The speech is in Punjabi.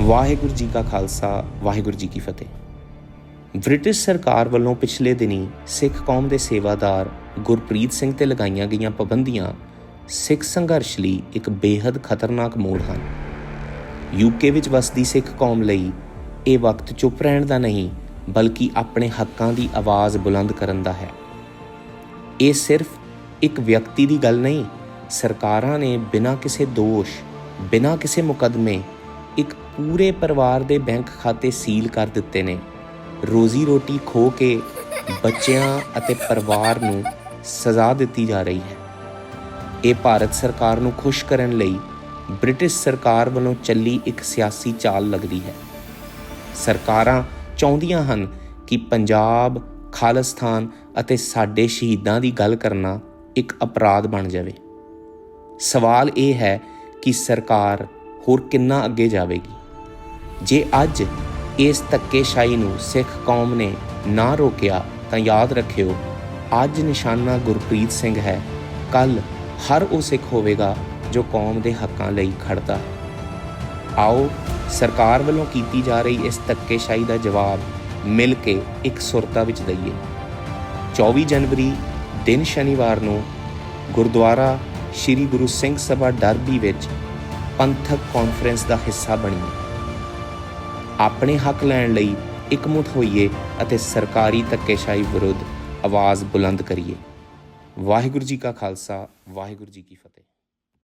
ਵਾਹਿਗੁਰੂ ਜੀ ਕਾ ਖਾਲਸਾ, ਵਾਹਿਗੁਰੂ ਜੀ ਕੀ ਫਤਿਹ। ਬ੍ਰਿਟਿਸ਼ ਸਰਕਾਰ ਵੱਲੋਂ ਪਿਛਲੇ ਦਿਨੀ ਸਿੱਖ ਕੌਮ ਦੇ ਸੇਵਾਦਾਰ ਗੁਰਪ੍ਰੀਤ ਸਿੰਘ ਤੇ ਲਗਾਈਆਂ ਗਈਆਂ ਪਾਬੰਦੀਆਂ ਸਿੱਖ ਸੰਘਰਸ਼ ਲਈ ਇੱਕ ਬੇहद ਖਤਰਨਾਕ ਮੋੜ ਹਨ। ਯੂਕੇ ਵਿੱਚ ਵਸਦੀ ਸਿੱਖ ਕੌਮ ਲਈ ਇਹ ਵਕਤ ਚੁੱਪ ਰਹਿਣ ਦਾ ਨਹੀਂ, ਬਲਕਿ ਆਪਣੇ ਹੱਕਾਂ ਦੀ ਆਵਾਜ਼ ਬੁਲੰਦ ਕਰਨ ਦਾ ਹੈ। ਇਹ ਸਿਰਫ ਇੱਕ ਵਿਅਕਤੀ ਦੀ ਗੱਲ ਨਹੀਂ, ਸਰਕਾਰਾਂ ਨੇ ਬਿਨਾਂ ਕਿਸੇ ਦੋਸ਼, ਬਿਨਾਂ ਕਿਸੇ ਮੁਕਦਮੇ ਇੱਕ ਪੂਰੇ ਪਰਿਵਾਰ ਦੇ ਬੈਂਕ ਖਾਤੇ ਸੀਲ ਕਰ ਦਿੱਤੇ ਨੇ। ਰੋਜ਼ੀ ਰੋਟੀ ਖੋ ਕੇ ਬੱਚਿਆਂ ਅਤੇ ਪਰਿਵਾਰ ਨੂੰ ਸਜ਼ਾ ਦਿੱਤੀ ਜਾ ਰਹੀ ਹੈ। ਇਹ ਭਾਰਤ ਸਰਕਾਰ ਨੂੰ ਖੁਸ਼ ਕਰਨ ਲਈ ਬ੍ਰਿਟਿਸ਼ ਸਰਕਾਰ ਵੱਲੋਂ ਚੱਲੀ ਇੱਕ ਸਿਆਸੀ ਚਾਲ ਲੱਗਦੀ ਹੈ। ਸਰਕਾਰਾਂ ਚਾਹੁੰਦੀਆਂ ਹਨ ਕਿ ਪੰਜਾਬ, ਖਾਲਿਸਤਾਨ ਅਤੇ ਸਾਡੇ ਸ਼ਹੀਦਾਂ ਦੀ ਗੱਲ ਕਰਨਾ ਇੱਕ ਅਪਰਾਧ ਬਣ ਜਾਵੇ। ਸਵਾਲ ਇਹ ਹੈ ਕਿ ਸਰਕਾਰ ਹੋਰ ਕਿੰਨਾ ਅੱਗੇ ਜਾਵੇਗੀ? ਜੇ ਅੱਜ ਇਸ ਧੱਕੇਸ਼ਾਹੀ ਨੂੰ ਸਿੱਖ ਕੌਮ ਨੇ ਨਾ ਰੋਕਿਆ, ਤਾਂ ਯਾਦ ਰੱਖਿਓ, ਅੱਜ ਨਿਸ਼ਾਨਾ ਗੁਰਪ੍ਰੀਤ ਸਿੰਘ ਹੈ। ਕੱਲ ਹਰ ਉਹ ਸਿੱਖ ਹੋਵੇਗਾ ਜੋ ਕੌਮ ਦੇ ਹੱਕਾਂ ਲਈ ਖੜਦਾ ਆਓ, ਸਰਕਾਰ ਵੱਲੋਂ ਕੀਤੀ ਜਾ ਰਹੀ ਇਸ ਧੱਕੇਸ਼ਾਹੀ ਦਾ ਜਵਾਬ ਮਿਲ ਕੇ ਇੱਕ ਸੁਰਤਾ ਵਿੱਚ ਦਈਏ। 24 ਜਨਵਰੀ, ਦਿਨ ਸ਼ਨੀਵਾਰ ਨੂੰ ਗੁਰਦੁਆਰਾ ਸ੍ਰੀ ਗੁਰੂ ਸਿੰਘ ਸਭਾ ਡਰਬੀ ਵਿੱਚ ਪੰਥਕ ਕਾਨਫਰੰਸ ਦਾ ਹਿੱਸਾ ਬਣੀਏ ਆਪਣੇ ਹੱਕ ਲੈਣ ਲਈ ਇਕਮੁੱਠ ਹੋਈਏ ਅਤੇ ਸਰਕਾਰੀ ਧੱਕੇਸ਼ਾਹੀ ਵਿਰੁੱਧ ਆਵਾਜ਼ ਬੁਲੰਦ ਕਰੀਏ। ਵਾਹਿਗੁਰੂ ਜੀ ਕਾ ਖਾਲਸਾ, ਵਾਹਿਗੁਰੂ ਜੀ ਕੀ ਫਤਿਹ।